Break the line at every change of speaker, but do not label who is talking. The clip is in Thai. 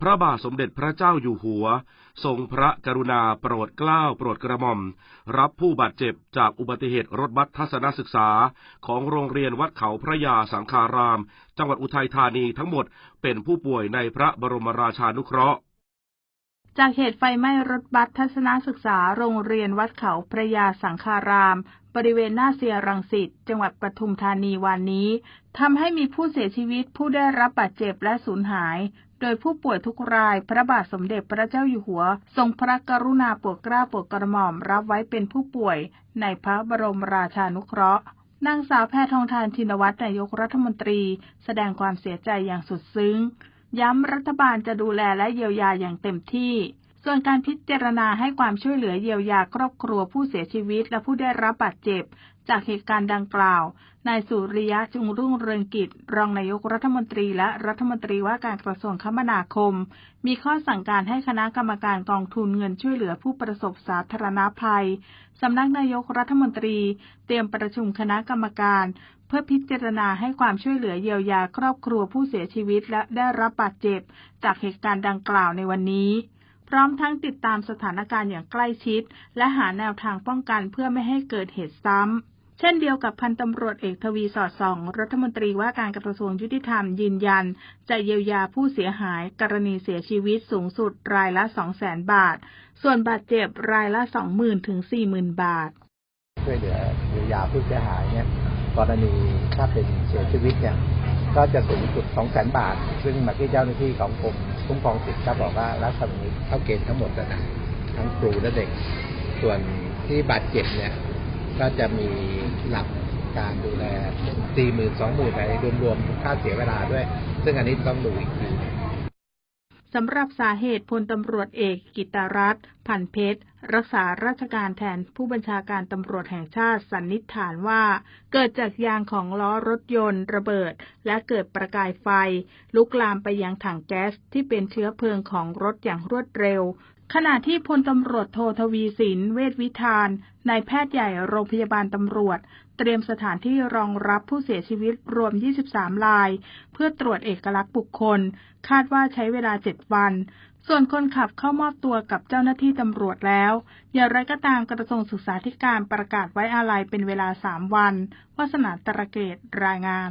พระบาทสมเด็จพระเจ้าอยู่หัว ทรงพระกรุณาโปรดเกล้าโปรดกระหม่อม รับผู้บาดเจ็บจากอุบัติเหตุรถบัสทัศนศึกษา ของโรงเรียนวัดเขาพระยาสังคาราม จังหวัดอุทัยธานีทั้งหมดเป็นผู้ป่วยในพระบรมราชานุเคราะห์
จากเหตุไฟไหม้รถบัสทัศนศึกษาโรงเรียนวัดเขาพระยาสังคาราม บริเวณหน้าเซียรังสิตจังหวัดปทุมธานีวันนี้ทำให้มีผู้เสียชีวิตผู้ได้รับบาดเจ็บและสูญหาย โดยผู้ป่วยทุกรายพระบาทสมเด็จพระเจ้าอยู่หัว ทรงพระกรุณาโปรดเกล้าโปรดกระหม่อมรับไว้เป็นผู้ป่วย ในพระบรมราชานุเคราะห์นางสาวแพทองทานชินวัตรนายกรัฐมนตรี แสดงความเสียใจอย่างสุดซึ้ง ย้ำรัฐบาลจะดูแลและเยียวยาอย่างเต็มที่ ส่วนการพิจารณาให้ความช่วยเหลือเยียวยาครอบครัวผู้เสียชีวิตและผู้ได้รับบาดเจ็บ จากเหตุการณ์ดังกล่าว นายสุริยะจุงรุ่งเรืองกิจ รองนายกรัฐมนตรีและรัฐมนตรีว่าการกระทรวงคมนาคม มีข้อสั่งการให้คณะกรรมการกองทุนเงินช่วยเหลือผู้ประสบสาธารณภัยสำนักนายกรัฐมนตรี เตรียมประชุมคณะกรรมการ เพื่อพิจารณาให้ความช่วยเหลือเยียวยาครอบครัวผู้เสียชีวิตและได้รับบาดเจ็บ จากเหตุการณ์ดังกล่าวในวันนี้ พร้อมทั้งติดตามสถานการณ์อย่างใกล้ชิด และหาแนวทางป้องกันเพื่อไม่ให้เกิดเหตุซ้ำเช่นเดียวกับพันตำรวจเอกทวีสอดส่อง รัฐมนตรีว่าการกระทรวงยุติธรรมยืนยัน จะเยียวยาผู้เสียหาย กรณีเสียชีวิตสูงสุดรายละ 200,000 บาท ส่วนบาดเจ็บรายละ 20,000 ถึง 40,000 บาท
ช่วยเหลือเยียวยาผู้เสียหายเนี่ย กรณีถ้าเป็นเสียชีวิตเนี่ยก็จะสูงสุด2 0 0 0 0 0บาท ซึ่งมื่อกี้เจ้าหน้าที่ของกรมคุ้มครองสิทธิ์ก็บอกว่ารัฐนี้เข้าเกณฑ์ทั้งหมดแล้วนะทั้งครูและเด็ก ส่วนที่บาดเจ็บเนี่ย ก็จะมีหลักการดูแล4 0 0 0 0 2 0 0 0 0ไปรวมๆค่าเสียเวลาด้วย ซึ่งอันนี้ต้องดูอีกที
สำหรับสาเหตุพลตำรวจเอกกิตรัตน์พันเพชร รักษาราชการแทนผู้บัญชาการตำรวจแห่งชาติสันนิษฐานว่า เกิดจากยางของล้อรถยนต์ระเบิด และเกิดประกายไฟ ลุกลามไปยังถังแก๊สที่เป็นเชื้อเพลิงของรถอย่างรวดเร็ว ขณะที่พลตำรวจโททวีสิน เวชวิธานนายแพทย์ใหญ่โรงพยาบาลตำรวจ เตรียมสถานที่รองรับผู้เสียชีวิตรวม 23 ราย เพื่อตรวจเอกลักษณ์บุคคล คาดว่าใช้เวลา 7 วัน ส่วนคนขับเข้ามอบตัวกับเจ้าหน้าที่ตำรวจแล้ว อย่างไรก็ตามกระทรวงศึกษาธิการประกาศไว้อาลัยเป็นเวลา 3 วัน วัสนาตระเกตรายงาน